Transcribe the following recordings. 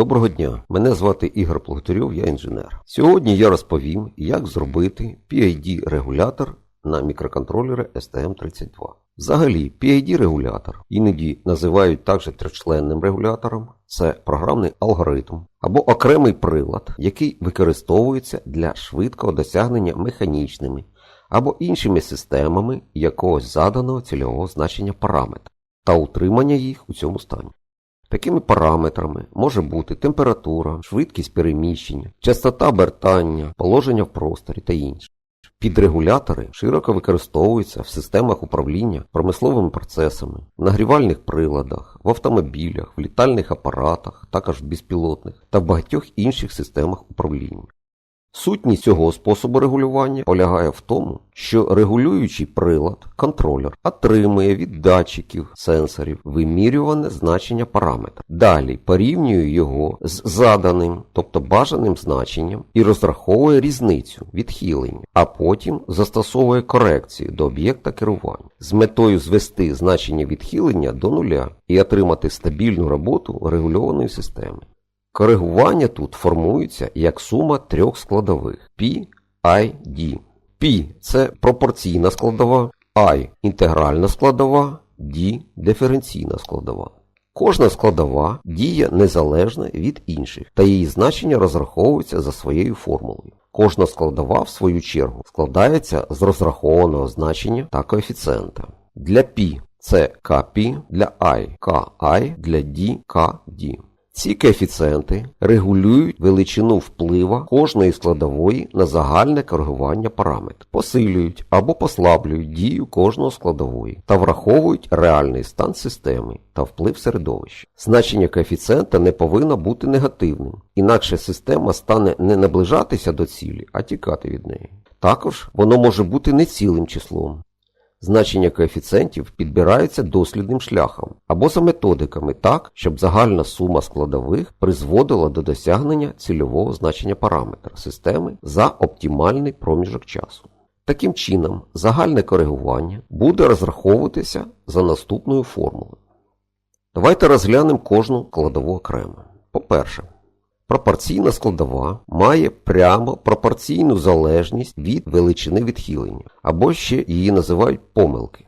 Доброго дня, мене звати Ігор Плохотарьов, я інженер. Сьогодні я розповім, як зробити PID-регулятор на мікроконтролери STM32. Взагалі, PID-регулятор іноді називають також тричленним регулятором. Це програмний алгоритм або окремий прилад, який використовується для швидкого досягнення механічними або іншими системами якогось заданого цільового значення параметра та утримання їх у цьому стані. Такими параметрами може бути температура, швидкість переміщення, частота обертання, положення в просторі та інше. Підрегулятори широко використовуються в системах управління промисловими процесами, в нагрівальних приладах, в автомобілях, в літальних апаратах, також в безпілотних та в багатьох інших системах управління. Сутність цього способу регулювання полягає в тому, що регулюючий прилад, контролер, отримує від датчиків, сенсорів вимірюване значення параметра. Далі порівнює його з заданим, тобто бажаним значенням, і розраховує різницю відхилення, а потім застосовує корекцію до об'єкта керування з метою звести значення відхилення до нуля і отримати стабільну роботу регульованої системи. Коригування тут формується як сума трьох складових P, I, D. P це пропорційна складова, I інтегральна складова, D диференційна складова. Кожна складова діє незалежно від інших, та її значення розраховується за своєю формулою. Кожна складова, в свою чергу, складається з розрахованого значення та коефіцієнта. Для P це KP, для I KI, для D KD. Ці коефіцієнти регулюють величину вплива кожної складової на загальне коригування параметрів, посилюють або послаблюють дію кожного складової та враховують реальний стан системи та вплив середовища. Значення коефіцієнта не повинно бути негативним, інакше система стане не наближатися до цілі, а тікати від неї. Також воно може бути нецілим числом. Значення коефіцієнтів підбираються дослідним шляхом або за методиками так, щоб загальна сума складових призводила до досягнення цільового значення параметра системи за оптимальний проміжок часу. Таким чином, загальне коригування буде розраховуватися за наступною формулою. Давайте розглянемо кожну складову окремо. По-перше, Пропорційна складова має прямо пропорційну залежність від величини відхилення, або ще її називають помилки.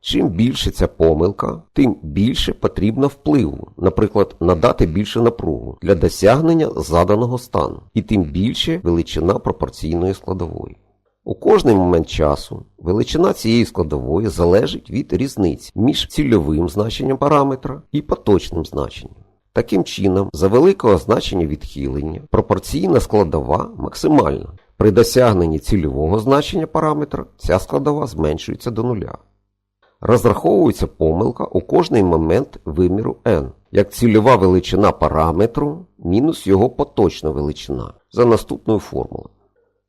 Чим більше ця помилка, тим більше потрібно впливу, наприклад, надати більше напругу для досягнення заданого стану, і тим більше величина пропорційної складової. У кожний момент часу величина цієї складової залежить від різниці між цільовим значенням параметра і поточним значенням. Таким чином, за великого значення відхилення пропорційна складова максимальна. При досягненні цільового значення параметра ця складова зменшується до нуля. Розраховується помилка у кожний момент виміру n, як цільова величина параметру мінус його поточна величина за наступною формулою.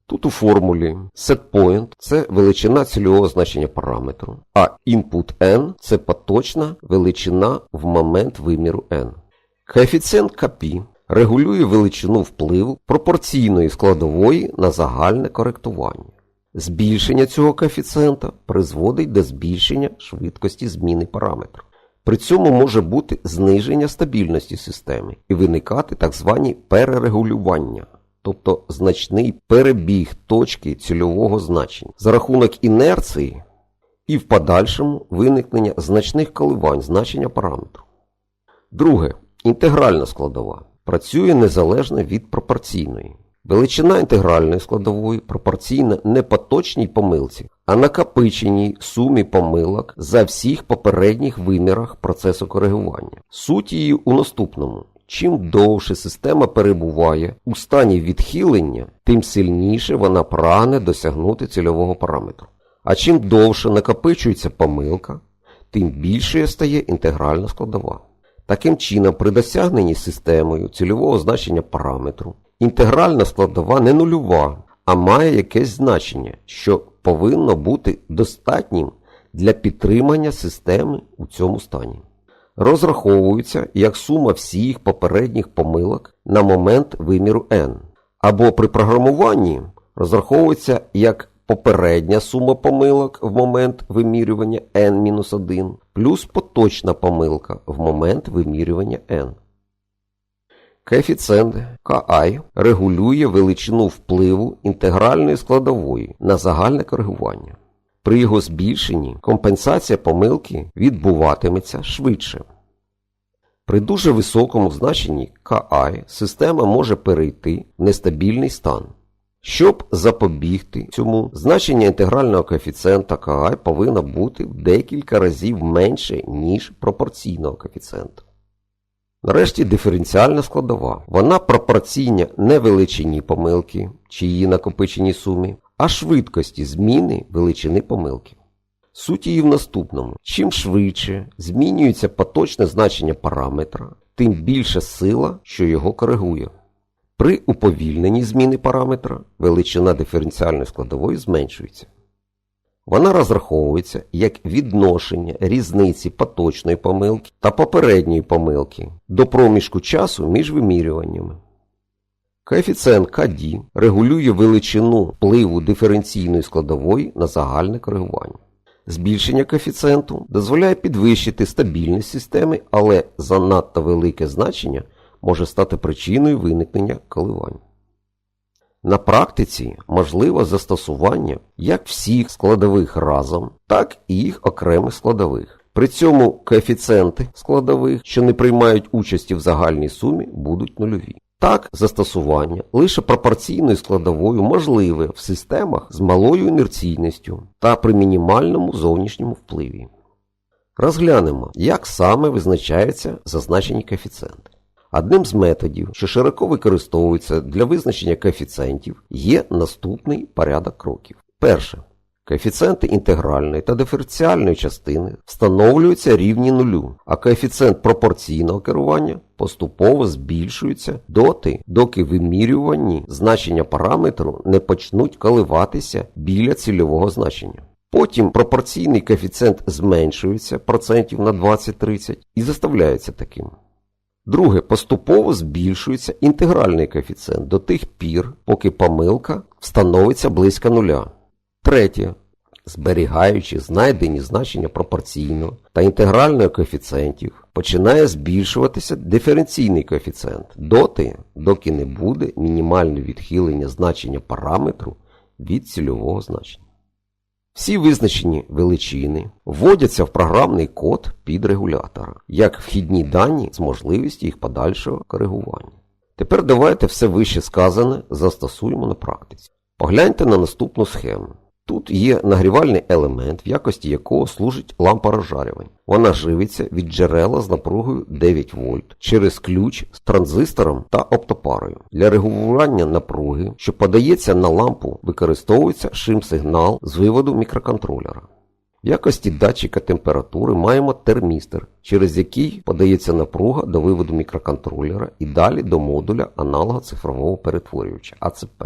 Тут у формулі setPoint це величина цільового значення параметру, а input n це поточна величина в момент виміру n. Коефіцієнт КП регулює величину впливу пропорційної складової на загальне коректування. Збільшення цього коефіцієнта призводить до збільшення швидкості зміни параметру. При цьому може бути зниження стабільності системи і виникати так звані перерегулювання, тобто значний перебіг точки цільового значення за рахунок інерції і в подальшому виникнення значних коливань значення параметру. Друге. Інтегральна складова працює незалежно від пропорційної. Величина інтегральної складової пропорційна не поточній помилці, а накопиченій сумі помилок за всіх попередніх вимірах процесу коригування. Суть її у наступному. Чим довше система перебуває у стані відхилення, тим сильніше вона прагне досягнути цільового параметру. А чим довше накопичується помилка, тим більшою стає інтегральна складова. Таким чином, при досягненні системою цільового значення параметру, інтегральна складова не нульова, а має якесь значення, що повинно бути достатнім для підтримання системи у цьому стані. Розраховується як сума всіх попередніх помилок на момент виміру n, або при програмуванні розраховується як попередня сума помилок в момент вимірювання n-1 плюс поточна помилка в момент вимірювання n. Коефіцієнт KI регулює величину впливу інтегральної складової на загальне коригування. При його збільшенні компенсація помилки відбуватиметься швидше. При дуже високому значенні KI система може перейти в нестабільний стан. Щоб запобігти цьому, значення інтегрального коефіцієнта KI повинно бути в декілька разів менше, ніж пропорційного коефіцієнта. Нарешті диференціальна складова. Вона пропорційна не величині помилки чи її накопиченій сумі, а швидкості зміни величини помилки. Суть її в наступному: чим швидше змінюється поточне значення параметра, тим більша сила, що його коригує. При уповільненні зміни параметра величина диференціальної складової зменшується. Вона розраховується як відношення різниці поточної помилки та попередньої помилки до проміжку часу між вимірюваннями. Коефіцієнт КД регулює величину впливу диференційної складової на загальне коригування. Збільшення коефіцієнту дозволяє підвищити стабільність системи, але занадто велике значення може стати причиною виникнення коливань. На практиці можливе застосування як всіх складових разом, так і їх окремих складових. При цьому коефіцієнти складових, що не приймають участі в загальній сумі, будуть нульові. Так, застосування лише пропорційною складовою можливе в системах з малою інерційністю та при мінімальному зовнішньому впливі. Розглянемо, як саме визначаються зазначені коефіцієнти. Одним з методів, що широко використовується для визначення коефіцієнтів, є наступний порядок кроків. Перше. Коефіцієнти інтегральної та диференціальної частини встановлюються рівні нулю, а коефіцієнт пропорційного керування поступово збільшується доти, доки вимірювані значення параметру не почнуть коливатися біля цільового значення. Потім пропорційний коефіцієнт зменшується процентів на 20-30 і заставляється таким. Друге, поступово збільшується інтегральний коефіцієнт до тих пір, поки помилка встановиться близько нуля. Третє. Зберігаючи знайдені значення пропорційного та інтегрального коефіцієнтів, починає збільшуватися диференційний коефіцієнт доти, доки не буде мінімальне відхилення значення параметру від цільового значення. Всі визначені величини вводяться в програмний код під регулятора, як вхідні дані з можливістю їх подальшого коригування. Тепер давайте все вище сказане застосуємо на практиці. Погляньте на наступну схему. Тут є нагрівальний елемент, в якості якого служить лампа розжарювання. Вона живиться від джерела з напругою 9 вольт через ключ з транзистором та оптопарою. Для регулювання напруги, що подається на лампу, використовується шим-сигнал з виводу мікроконтролера. В якості датчика температури маємо термістер, через який подається напруга до виводу мікроконтролера і далі до модуля аналога цифрового перетворювача АЦП.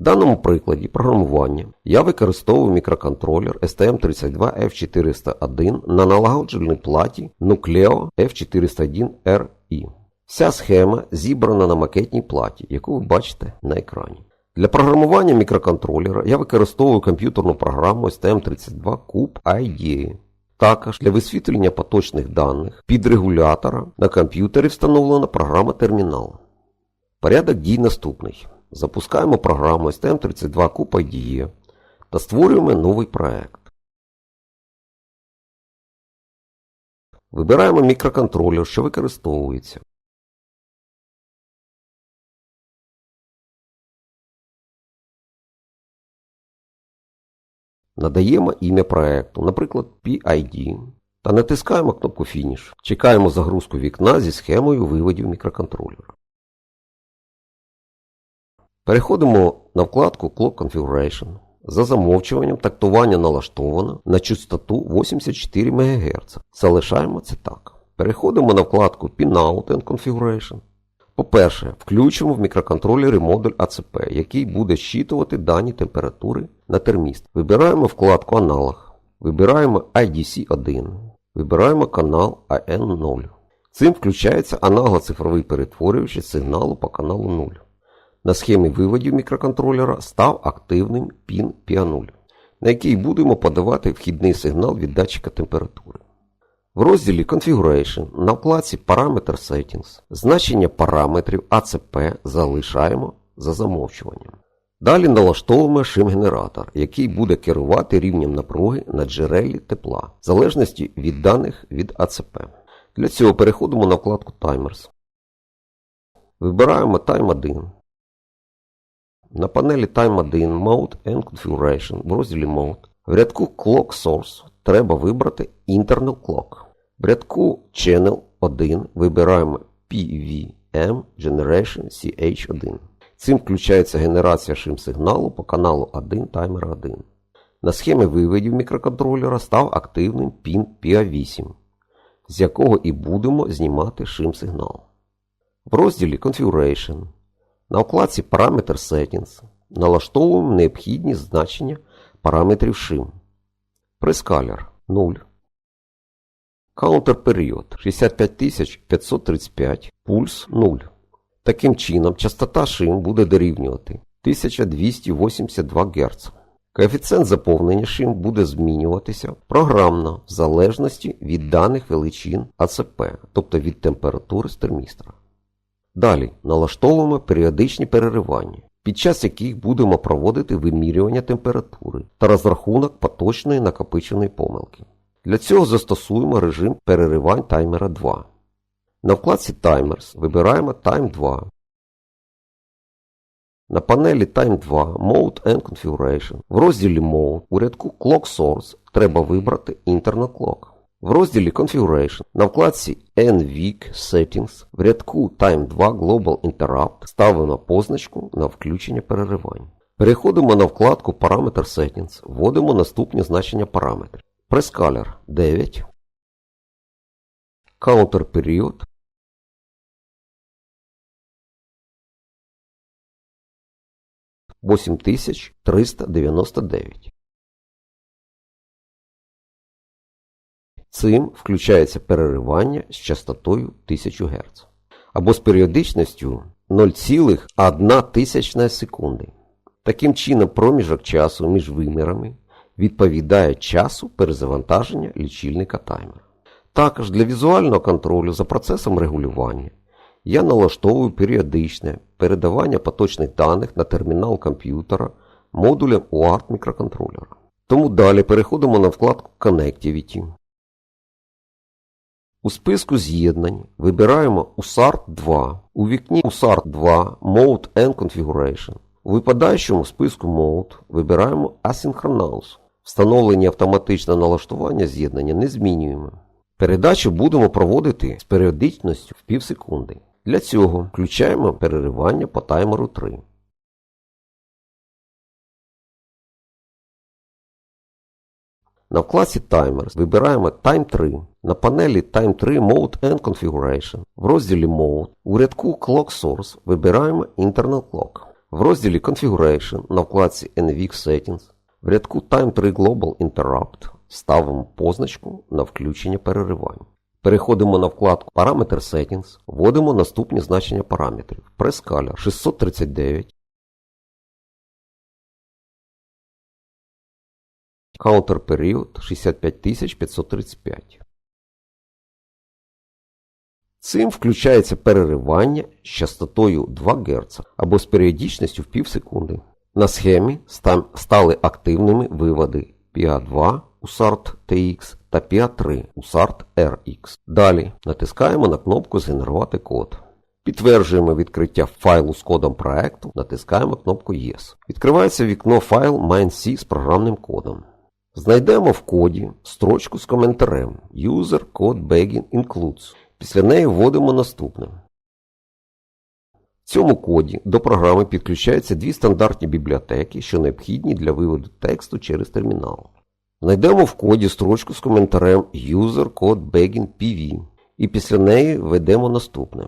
В даному прикладі програмування я використовую мікроконтролер STM32F401 на налагоджувальній платі Nucleo F401RI. Вся схема зібрана на макетній платі, яку ви бачите на екрані. Для програмування мікроконтролера я використовую комп'ютерну програму STM32 Cube IDE. Також для висвітлення поточних даних під регулятора на комп'ютері встановлена програма термінал. Порядок дій наступний. Запускаємо програму STM32 Cube IDE та створюємо новий проект. Вибираємо мікроконтролер, що використовується. Надаємо ім'я проекту, наприклад, PID, та натискаємо кнопку Finish. Чекаємо загрузку вікна зі схемою виводів мікроконтролера. Переходимо на вкладку Clock Configuration. За замовчуванням тактування налаштовано на частоту 84 МГц. Залишаємо це так. Переходимо на вкладку Pinout and Configuration. По-перше, включимо в мікроконтролері модуль АЦП, який буде щитувати дані температури на терміст. Вибираємо вкладку Аналог. Вибираємо IDC1. Вибираємо канал AN0. Цим включається аналогоцифровий перетворювач сигналу по каналу 0. На схемі виводів мікроконтролера став активним пін PIA0, на який будемо подавати вхідний сигнал від датчика температури. В розділі Configuration на вкладці Parameter Settings значення параметрів ACP залишаємо за замовчуванням. Далі налаштовуємо шим-генератор, який буде керувати рівнем напруги на джерелі тепла, в залежності від даних від АЦП. Для цього переходимо на вкладку Timers. Вибираємо Time 1. На панелі Time 1 Mode and Configuration в розділі Mode в рядку Clock Source треба вибрати Internal Clock. В рядку Channel 1 вибираємо PVM Generation CH1. Цим включається генерація шим-сигналу по каналу 1 таймера 1. На схемі виведів мікроконтролера став активним пін PA8, з якого і будемо знімати шим-сигнал. В розділі Configuration на вкладці Parameter Settings налаштовуємо необхідні значення параметрів шим. Прескалер 0. Counter період 65535, пульс 0. Таким чином, частота шим буде дорівнювати 1282 Гц. Коефіцієнт заповнення шим буде змінюватися програмно в залежності від даних величин АЦП, тобто від температури з термістра. Далі налаштовуємо періодичні переривання, під час яких будемо проводити вимірювання температури та розрахунок поточної накопиченої помилки. Для цього застосуємо режим переривань таймера 2. На вкладці Timers вибираємо Time 2. На панелі Time 2 Mode and Configuration. В розділі Mode у рядку Clock Source треба вибрати Internal Clock. В розділі Configuration на вкладці NVIC Settings в рядку Time 2 Global Interrupt ставимо позначку на включення переривань. Переходимо на вкладку Parameter Settings, вводимо наступні значення параметрів. Presscaler 9. Counter період 8399. Цим включається переривання з частотою 1000 Гц або з періодичністю 0,1 тисячна секунди. Таким чином, проміжок часу між вимірами відповідає часу перезавантаження лічильника таймера. Також для візуального контролю за процесом регулювання я налаштовую періодичне передавання поточних даних на термінал комп'ютера модулем UART мікроконтролера. Тому далі переходимо на вкладку Connectivity. У списку з'єднань вибираємо USART 2. У вікні USART 2 Mode and Configuration. У випадаючому списку Mode вибираємо Asynchronous. Встановлені автоматичне налаштування з'єднання не змінюємо. Передачу будемо проводити з періодичністю в пів секунди. Для цього включаємо переривання по таймеру 3. На вкладці Timers вибираємо Time 3. На панелі Time 3 Mode and Configuration. В розділі Mode у рядку Clock Source вибираємо Internal Clock. В розділі Configuration на вкладці NVIC Settings в рядку Time 3 Global Interrupt ставимо позначку на включення переривань. Переходимо на вкладку Parameter Settings, вводимо наступні значення параметрів. Presscaler 639. Counter період 65535. Цим включається переривання з частотою 2 Гц або з періодичністю в пів секунди. На схемі стали активними виводи PA2 USART TX та PA3 USART RX. Далі натискаємо на кнопку Згенерувати код. Підтверджуємо відкриття файлу з кодом проекту, натискаємо кнопку Yes. Відкривається вікно файл MineC з програмним кодом. Знайдемо в коді строчку з коментарем User Code Begin Includes. Після неї вводимо наступне. В цьому коді до програми підключаються дві стандартні бібліотеки, що необхідні для виводу тексту через термінал. Знайдемо в коді строчку з коментарем User Code Begin PV і після неї введемо наступне.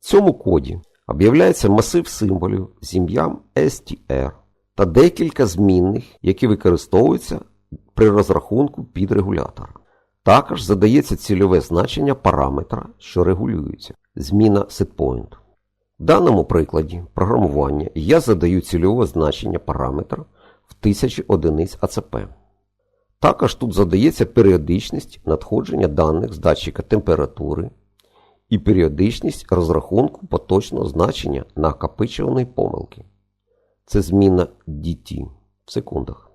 В цьому коді об'являється масив символів з ім'ям STR та декілька змінних, які використовуються при розрахунку під регулятор. Також задається цільове значення параметра, що регулюється, зміна setPoint. В даному прикладі програмування я задаю цільове значення параметра в 1000 одиниць АЦП. Також тут задається періодичність надходження даних з датчика температури і періодичність розрахунку поточного значення накопичуваної помилки. Це зміна DT в секундах.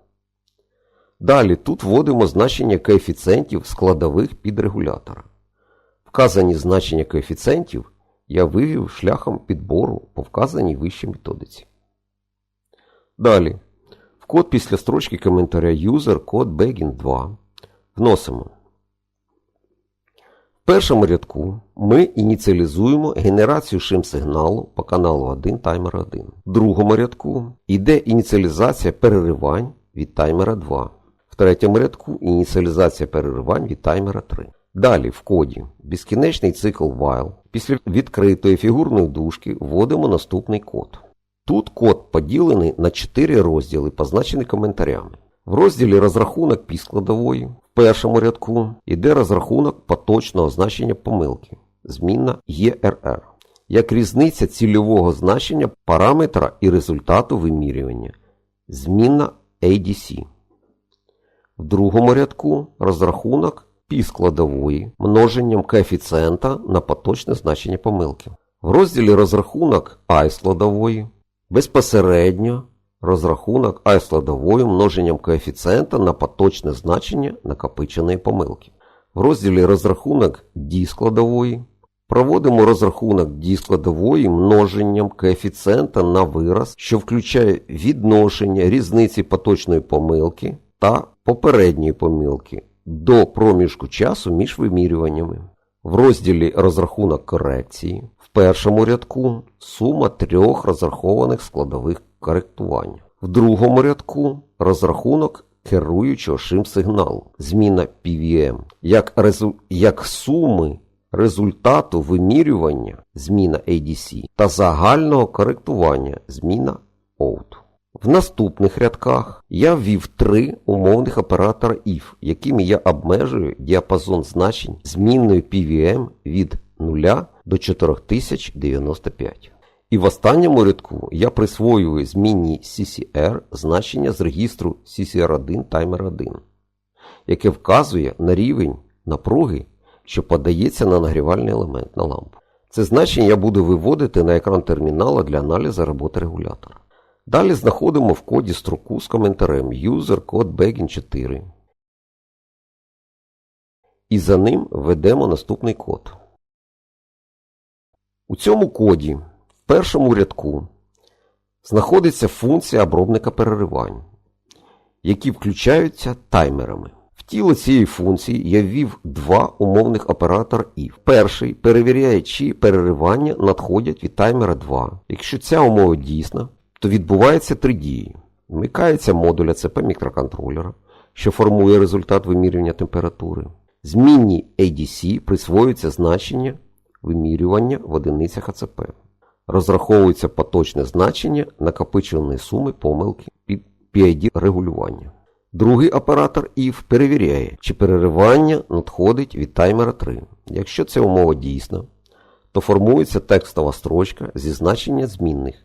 Далі тут вводимо значення коефіцієнтів складових підрегулятора. Вказані значення коефіцієнтів я вивів шляхом підбору по вказаній вищій методиці. Далі, в код після строчки коментаря user код begin 2 вносимо. В першому рядку ми ініціалізуємо генерацію шим-сигналу по каналу 1 таймера 1. В другому рядку йде ініціалізація переривань від таймера 2. Третьому рядку ініціалізація переривань від таймера 3. Далі в коді безкінечний цикл while. Після відкритої фігурної дужки вводимо наступний код. Тут код поділений на 4 розділи, позначені коментарями. В розділі розрахунок пі складової в першому рядку йде розрахунок поточного значення помилки, змінна ERR, як різниця цільового значення параметра і результату вимірювання, змінна ADC. В другому рядку розрахунок пі складової множенням коефіцієнта на поточне значення помилки. В розділі розрахунок I складової безпосередньо розрахунок I складової множенням коефіцієнта на поточне значення накопиченої помилки. В розділі розрахунок D складової проводимо розрахунок D складової множенням коефіцієнта на вираз, що включає відношення різниці поточної помилки та попередньої помилки до проміжку часу між вимірюваннями. В розділі розрахунок корекції в першому рядку сума трьох розрахованих складових коректування. В другому рядку розрахунок керуючого шим-сигналу, зміна PVM, як, резу... як суми результату вимірювання, зміна ADC та загального коректування, зміна OUT. В наступних рядках я ввів три умовних оператора if, якими я обмежую діапазон значень змінної PVM від 0 до 4095. І в останньому рядку я присвоюю змінній CCR значення з регістру CCR1 Timer 1, яке вказує на рівень напруги, що подається на нагрівальний елемент на лампу. Це значення я буду виводити на екран термінала для аналізу роботи регулятора. Далі знаходимо в коді строку з коментарем user code begin 4. І за ним введемо наступний код. У цьому коді в першому рядку знаходиться функція обробника переривань, які включаються таймерами. В тіло цієї функції я ввів два умовних оператора if. Перший перевіряє, чи переривання надходять від таймера 2. Якщо ця умова дійсна, то відбувається три дії. Вмикається модуль АЦП мікроконтролера, що формує результат вимірювання температури. Змінні ADC присвоюється значення вимірювання в одиницях АЦП. Розраховується поточне значення накопичуваної суми помилки під PID регулювання. Другий оператор IF перевіряє, чи переривання надходить від таймера 3. Якщо ця умова дійсна, то формується текстова строчка зі значення змінних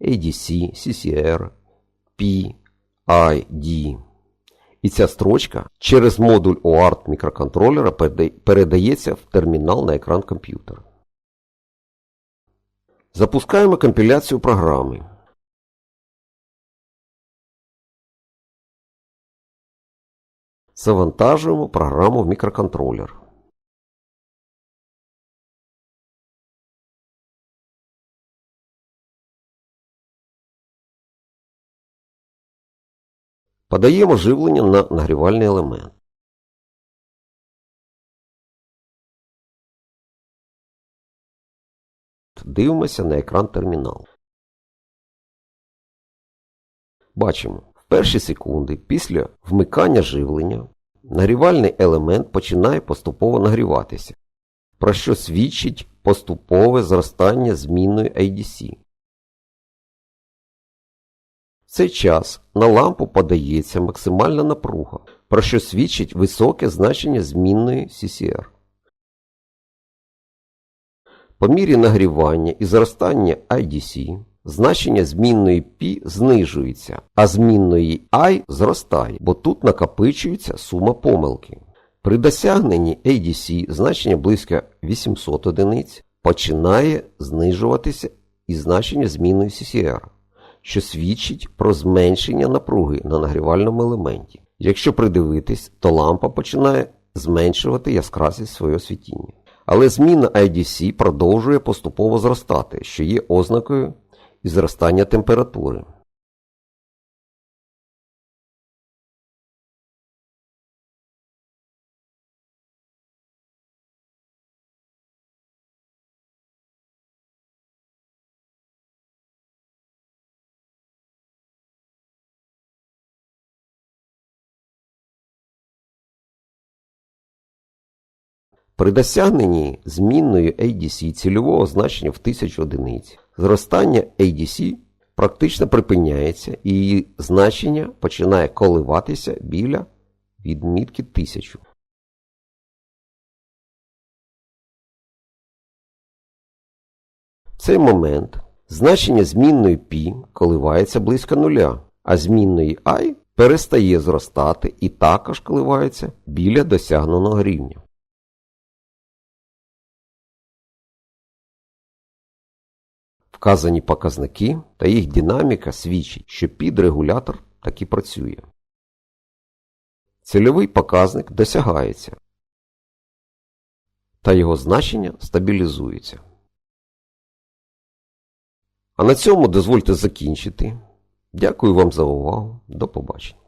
ADC, CCR, P, ID. І ця строчка через модуль OART мікроконтролера передається в термінал на екран комп'ютера. Запускаємо компіляцію програми. Завантажуємо програму в мікроконтролер. Подаємо живлення на нагрівальний елемент. Дивимося на екран терміналу. Бачимо, в перші секунди після вмикання живлення нагрівальний елемент починає поступово нагріватися, про що свідчить поступове зростання змінної IDC. В цей час на лампу подається максимальна напруга, про що свідчить високе значення змінної CCR. По мірі нагрівання і зростання IDC значення змінної π знижується, а змінної і зростає, бо тут накопичується сума помилки. При досягненні ADC значення близько 800 одиниць починає знижуватися і значення змінної CCR, що свідчить про зменшення напруги на нагрівальному елементі. Якщо придивитись, то лампа починає зменшувати яскравість свого світіння. Але зміна IDC продовжує поступово зростати, що є ознакою і зростання температури. При досягненні змінної ADC цільового значення в 1000 одиниць, зростання ADC практично припиняється і її значення починає коливатися біля відмітки 1000. В цей момент значення змінної π коливається близько нуля, а змінної і перестає зростати і також коливається біля досягненого рівня. Вказані показники та їх динаміка свідчить, що підрегулятор таки працює. Цільовий показник досягається, та його значення стабілізується. А на цьому дозвольте закінчити. Дякую вам за увагу. До побачення.